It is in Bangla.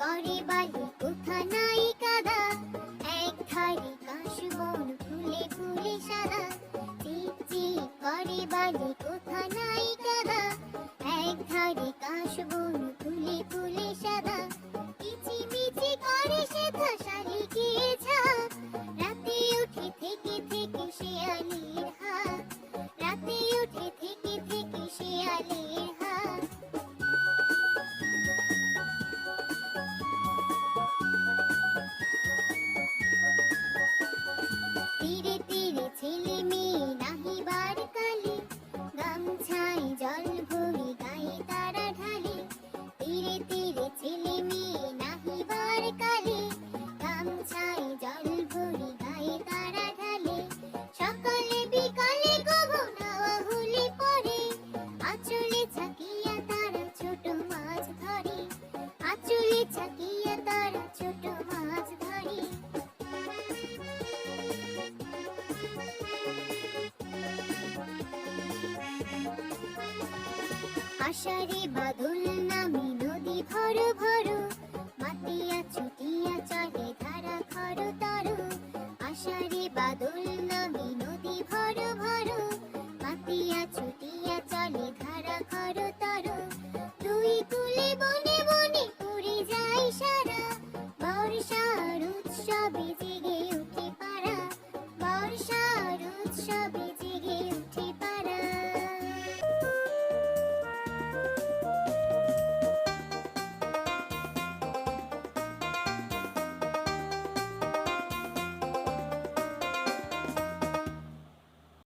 করে বালি কোথা নাই কাদা এক ধারে কাশ বন ফুলে ফুলে সাদা চিক করে বালি কোথা নাই কাদা এক ধারে কাশ তীরে আষাঢ়ে বাদল নামে নদী ভর ভর মাতিয়া ছুটিয়া চলে